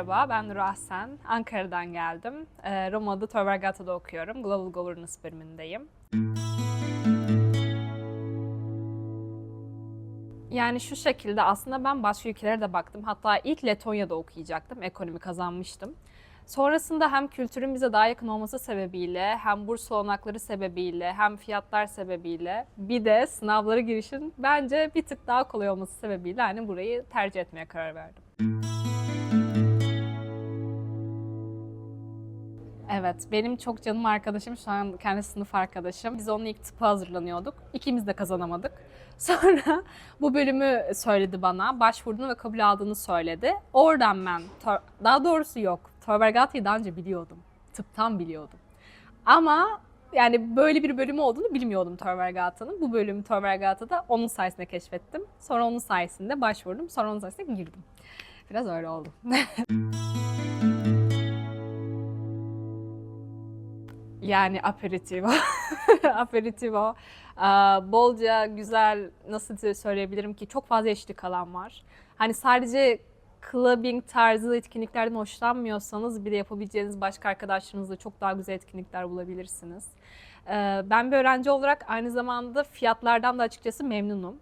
Merhaba, ben Nur Ahsen. Ankara'dan geldim. Ee, Roma'da Tor Vergata'da okuyorum. Global Governance bölümündeyim. Yani şu şekilde aslında ben başka ülkelere de baktım. Hatta ilk Letonya'da okuyacaktım. Ekonomi kazanmıştım. Sonrasında hem kültürün bize daha yakın olması sebebiyle, hem burs olanakları sebebiyle, hem fiyatlar sebebiyle, bir de sınavlara girişin bence bir tık daha kolay olması sebebiyle hani burayı tercih etmeye karar verdim. Evet, benim çok canım arkadaşım, şu an kendisi sınıf arkadaşım. Biz onunla ilk tıpa hazırlanıyorduk. İkimiz de kazanamadık. Sonra bu bölümü söyledi bana, başvurduğunu ve kabul aldığını söyledi. Oradan ben, daha doğrusu yok, Tor Vergata'yı daha önce biliyordum. Tıptan biliyordum. Ama yani böyle bir bölümü olduğunu bilmiyordum Tor Vergata'nın. Bu bölümü Tor Vergata'da onun sayesinde keşfettim. Sonra onun sayesinde başvurdum. Sonra onun sayesinde girdim. Biraz öyle oldu. Yani aperitivo. aperitivo. Aa, bolca güzel nasıl söyleyebilirim ki çok fazla eşlik alan var. Hani sadece clubbing tarzı etkinliklerden hoşlanmıyorsanız bir de yapabileceğiniz başka arkadaşlarınızla çok daha güzel etkinlikler bulabilirsiniz. Ee, ben bir öğrenci olarak aynı zamanda fiyatlardan da açıkçası memnunum.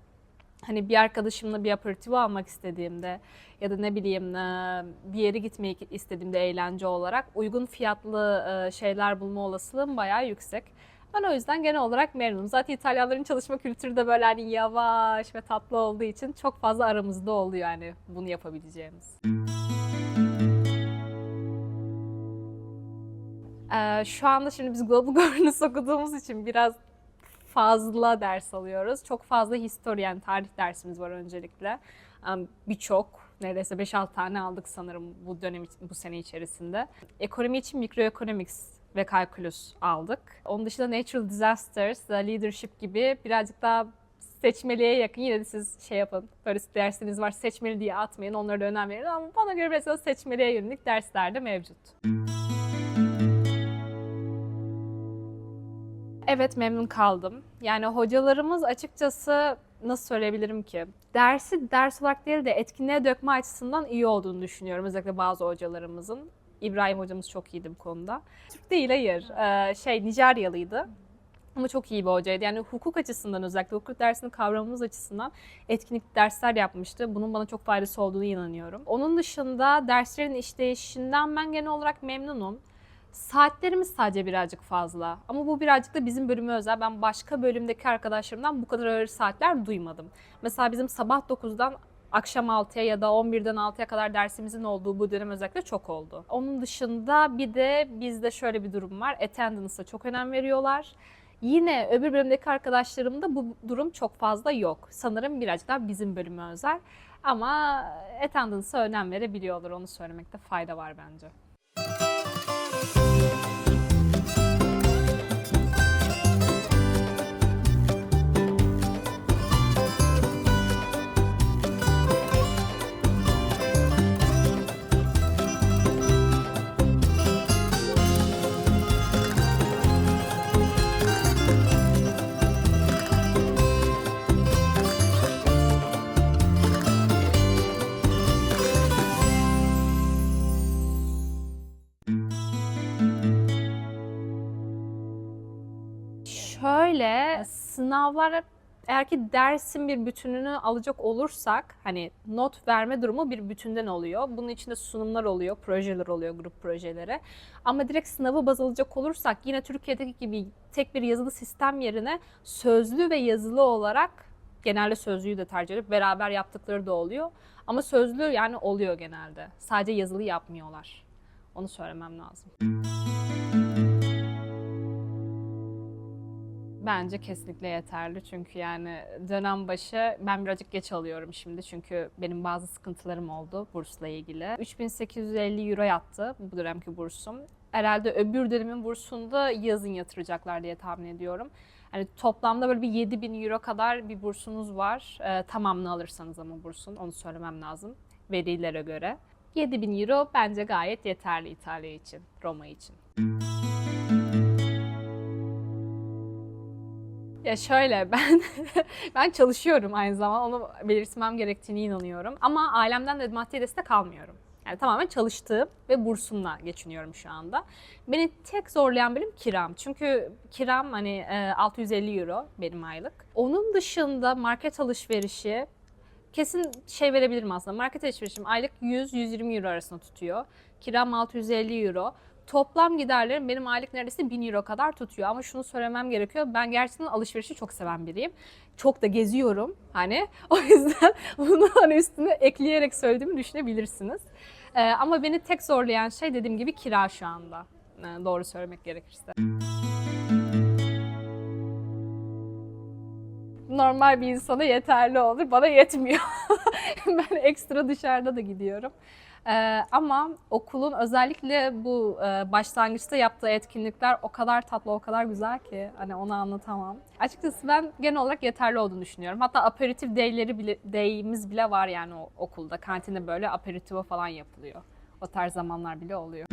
Hani bir arkadaşımla bir aperitivo almak istediğimde ya da ne bileyim e, bir yere gitmeyi istediğimde eğlence olarak uygun fiyatlı e, şeyler bulma olasılığım bayağı yüksek. Ben o yüzden genel olarak memnunum. Zaten İtalyanların çalışma kültürü de böyle hani yavaş ve tatlı olduğu için çok fazla aramızda oluyor yani bunu yapabileceğimiz. Ee, şu anda şimdi biz Global Governance okuduğumuz için biraz fazla ders alıyoruz. Çok fazla historian, tarih dersimiz var öncelikle. Birçok, neredeyse 5-6 tane aldık sanırım bu dönem bu sene içerisinde. Ekonomi için mikroeconomics ve kalkülüs aldık. Onun dışında natural disasters, leadership gibi birazcık daha seçmeliğe yakın. Yine de siz şey yapın, böyle dersiniz var seçmeli diye atmayın, onlara da önem verin. Ama bana göre biraz daha seçmeliğe yönelik dersler de mevcut. Evet memnun kaldım. Yani hocalarımız açıkçası nasıl söyleyebilirim ki? Dersi ders olarak değil de etkinliğe dökme açısından iyi olduğunu düşünüyorum. Özellikle bazı hocalarımızın. İbrahim hocamız çok iyiydi bu konuda. Türk değil hayır. Ee, şey Nijeryalıydı. Ama çok iyi bir hocaydı. Yani hukuk açısından özellikle hukuk dersini kavramamız açısından etkinlik dersler yapmıştı. Bunun bana çok faydası olduğunu inanıyorum. Onun dışında derslerin işleyişinden ben genel olarak memnunum. Saatlerimiz sadece birazcık fazla. Ama bu birazcık da bizim bölüme özel. Ben başka bölümdeki arkadaşlarımdan bu kadar ağır saatler duymadım. Mesela bizim sabah 9'dan akşam 6'ya ya da 11'den 6'ya kadar dersimizin olduğu bu dönem özellikle çok oldu. Onun dışında bir de bizde şöyle bir durum var. Attendance'a çok önem veriyorlar. Yine öbür bölümdeki arkadaşlarımda bu durum çok fazla yok. Sanırım birazcık daha bizim bölüme özel. Ama attendance'a önem verebiliyorlar. Onu söylemekte fayda var bence. Bye. Şöyle sınavlar eğer ki dersin bir bütününü alacak olursak hani not verme durumu bir bütünden oluyor. Bunun içinde sunumlar oluyor, projeler oluyor, grup projeleri. Ama direkt sınavı baz alacak olursak yine Türkiye'deki gibi tek bir yazılı sistem yerine sözlü ve yazılı olarak genelde sözlüyü de tercih edip beraber yaptıkları da oluyor. Ama sözlü yani oluyor genelde. Sadece yazılı yapmıyorlar. Onu söylemem lazım. Bence kesinlikle yeterli çünkü yani dönem başı ben birazcık geç alıyorum şimdi çünkü benim bazı sıkıntılarım oldu bursla ilgili. 3850 euro yattı bu dönemki bursum. Herhalde öbür dönemin bursunda yazın yatıracaklar diye tahmin ediyorum. Hani toplamda böyle bir 7000 euro kadar bir bursunuz var. Ee, tamamını alırsanız ama bursun onu söylemem lazım verilere göre. 7000 euro bence gayet yeterli İtalya için, Roma için. Ya şöyle ben ben çalışıyorum aynı zamanda onu belirtmem gerektiğini inanıyorum. Ama ailemden de maddi destek almıyorum. Yani tamamen çalıştığım ve bursumla geçiniyorum şu anda. Beni tek zorlayan benim kiram. Çünkü kiram hani e, 650 euro benim aylık. Onun dışında market alışverişi kesin şey verebilirim aslında. Market alışverişim aylık 100-120 euro arasında tutuyor. Kiram 650 euro. Toplam giderlerim benim aylık neredeyse 1000 euro kadar tutuyor. Ama şunu söylemem gerekiyor. Ben gerçekten alışverişi çok seven biriyim. Çok da geziyorum hani. O yüzden bunu hani üstüne ekleyerek söylediğimi düşünebilirsiniz. Ee, ama beni tek zorlayan şey dediğim gibi kira şu anda. Ee, doğru söylemek gerekirse. Normal bir insana yeterli olur. Bana yetmiyor. ben ekstra dışarıda da gidiyorum. Ee, ama okulun özellikle bu e, başlangıçta yaptığı etkinlikler o kadar tatlı, o kadar güzel ki hani onu anlatamam. Açıkçası ben genel olarak yeterli olduğunu düşünüyorum. Hatta aperitif day'leri bile, day'imiz bile var yani o, okulda. Kantinde böyle aperitivo falan yapılıyor. O tarz zamanlar bile oluyor.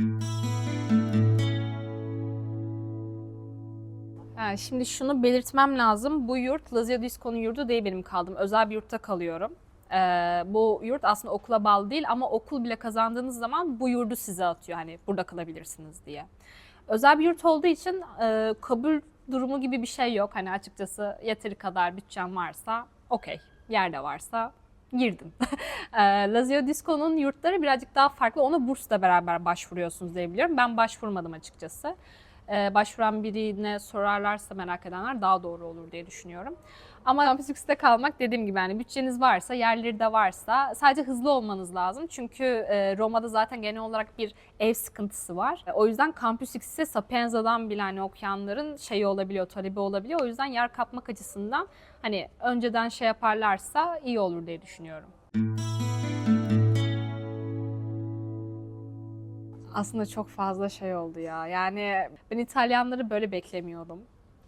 Ha, şimdi şunu belirtmem lazım. Bu yurt Lazio Disco'nun yurdu değil benim kaldığım. Özel bir yurtta kalıyorum. Ee, bu yurt aslında okula bağlı değil ama okul bile kazandığınız zaman bu yurdu size atıyor. Hani burada kalabilirsiniz diye. Özel bir yurt olduğu için e, kabul durumu gibi bir şey yok. Hani açıkçası yeteri kadar bütçem varsa okey. Yerde varsa girdim. e, Lazio Disco'nun yurtları birazcık daha farklı. Ona bursla beraber başvuruyorsunuz diye biliyorum. Ben başvurmadım açıkçası. E, başvuran birine sorarlarsa merak edenler daha doğru olur diye düşünüyorum. Ama kampüs lükste kalmak dediğim gibi yani bütçeniz varsa, yerleri de varsa sadece hızlı olmanız lazım. Çünkü e, Roma'da zaten genel olarak bir ev sıkıntısı var. E, o yüzden kampüs lükse Sapienza'dan bile hani okuyanların şeyi olabiliyor, talebi olabiliyor. O yüzden yer kapmak açısından hani önceden şey yaparlarsa iyi olur diye düşünüyorum. Aslında çok fazla şey oldu ya. Yani ben İtalyanları böyle beklemiyordum.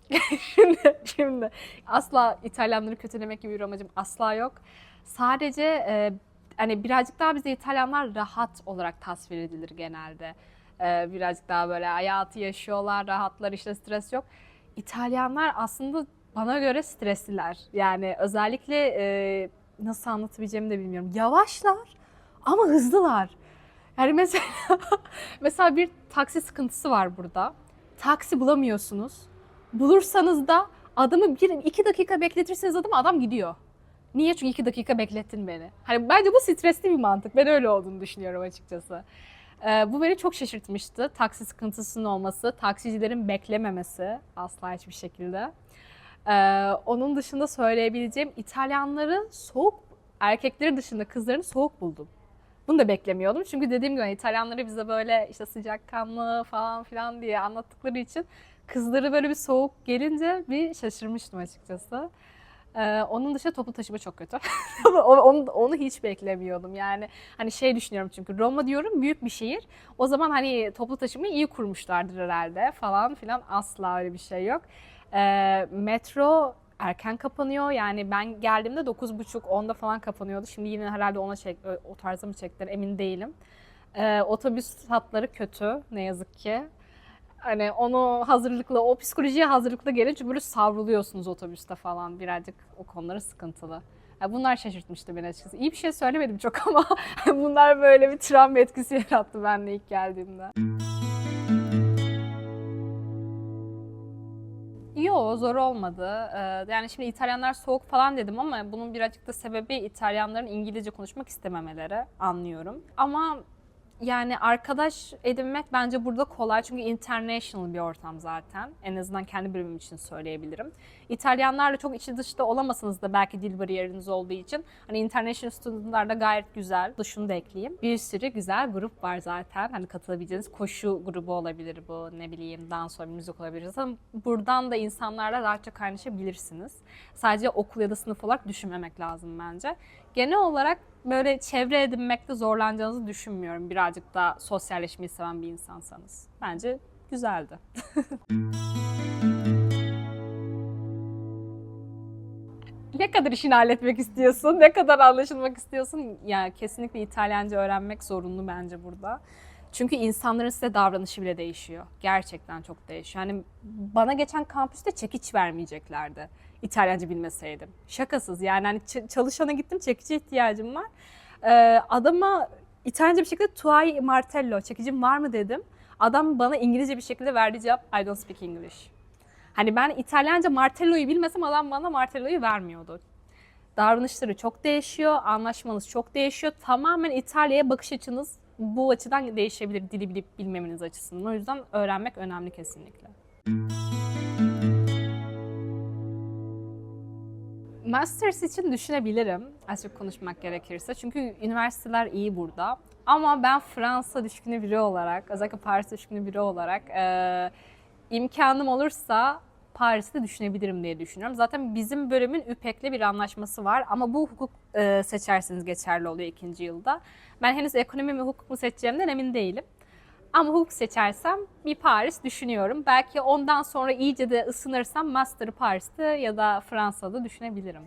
şimdi, şimdi asla İtalyanları kötülemek gibi bir amacım asla yok. Sadece e, hani birazcık daha bize İtalyanlar rahat olarak tasvir edilir genelde. E, birazcık daha böyle hayatı yaşıyorlar, rahatlar, işte stres yok. İtalyanlar aslında bana göre stresliler. Yani özellikle e, nasıl anlatabileceğimi de bilmiyorum. Yavaşlar ama hızlılar. Yani mesela mesela bir taksi sıkıntısı var burada. Taksi bulamıyorsunuz. Bulursanız da adamı bir iki dakika bekletirseniz adamı adam gidiyor. Niye? Çünkü iki dakika beklettin beni. Hani bence bu stresli bir mantık. Ben öyle olduğunu düşünüyorum açıkçası. Ee, bu beni çok şaşırtmıştı. Taksi sıkıntısının olması, taksicilerin beklememesi asla hiçbir şekilde. Ee, onun dışında söyleyebileceğim İtalyanları soğuk, erkekleri dışında kızlarını soğuk buldum. Bunu da beklemiyordum. Çünkü dediğim gibi hani İtalyanları bize böyle işte sıcakkanlı falan filan diye anlattıkları için kızları böyle bir soğuk gelince bir şaşırmıştım açıkçası. Ee, onun dışında toplu taşıma çok kötü. onu, onu hiç beklemiyordum. Yani hani şey düşünüyorum çünkü Roma diyorum büyük bir şehir. O zaman hani toplu taşımayı iyi kurmuşlardır herhalde falan filan asla öyle bir şey yok. Ee, metro erken kapanıyor. Yani ben geldiğimde 9.30-10'da falan kapanıyordu. Şimdi yine herhalde ona çek, o tarza mı çektiler emin değilim. Ee, otobüs hatları kötü ne yazık ki. Hani onu hazırlıklı, o psikolojiye hazırlıklı gelince böyle savruluyorsunuz otobüste falan. Birazcık o konuları sıkıntılı. Yani bunlar şaşırtmıştı beni açıkçası. İyi bir şey söylemedim çok ama bunlar böyle bir travma etkisi yarattı benle ilk geldiğimde. Yo zor olmadı. Ee, yani şimdi İtalyanlar soğuk falan dedim ama bunun birazcık da sebebi İtalyanların İngilizce konuşmak istememeleri anlıyorum. Ama yani arkadaş edinmek bence burada kolay çünkü international bir ortam zaten. En azından kendi bölümüm için söyleyebilirim. İtalyanlarla çok içi dışta olamasanız da belki dil bariyeriniz olduğu için hani international studentlar da gayet güzel. Şunu da ekleyeyim. Bir sürü güzel grup var zaten. Hani katılabileceğiniz koşu grubu olabilir bu ne bileyim dans olabilir, müzik olabilir. Zaten buradan da insanlarla rahatça kaynaşabilirsiniz. Sadece okul ya da sınıf olarak düşünmemek lazım bence. Genel olarak böyle çevre edinmekte zorlanacağınızı düşünmüyorum. Birazcık daha sosyalleşmeyi seven bir insansanız. Bence güzeldi. ne kadar işini halletmek istiyorsun, ne kadar anlaşılmak istiyorsun. Ya yani kesinlikle İtalyanca öğrenmek zorunlu bence burada. Çünkü insanların size davranışı bile değişiyor. Gerçekten çok değişiyor. Yani bana geçen kampüste çekiç vermeyeceklerdi. İtalyanca bilmeseydim. Şakasız yani hani çalışana gittim çekici ihtiyacım var. Ee, adama İtalyanca bir şekilde tuai martello, çekicim var mı dedim. Adam bana İngilizce bir şekilde verdiği cevap I don't speak English. Hani ben İtalyanca martello'yu bilmesem adam bana martello'yu vermiyordu. Davranışları çok değişiyor, anlaşmanız çok değişiyor. Tamamen İtalya'ya bakış açınız bu açıdan değişebilir dili bilip bilmemeniz açısından. O yüzden öğrenmek önemli kesinlikle. Masters için düşünebilirim açık konuşmak gerekirse. Çünkü üniversiteler iyi burada. Ama ben Fransa düşkünü biri olarak, özellikle Paris düşkünü biri olarak e, imkanım olursa Paris'te düşünebilirim diye düşünüyorum. Zaten bizim bölümün ÜPEK'le bir anlaşması var ama bu hukuk e, seçerseniz geçerli oluyor ikinci yılda. Ben henüz ekonomi mi hukuk mu seçeceğimden emin değilim. Ama hukuk seçersem bir Paris düşünüyorum. Belki ondan sonra iyice de ısınırsam Master'ı Paris'te ya da Fransa'da düşünebilirim.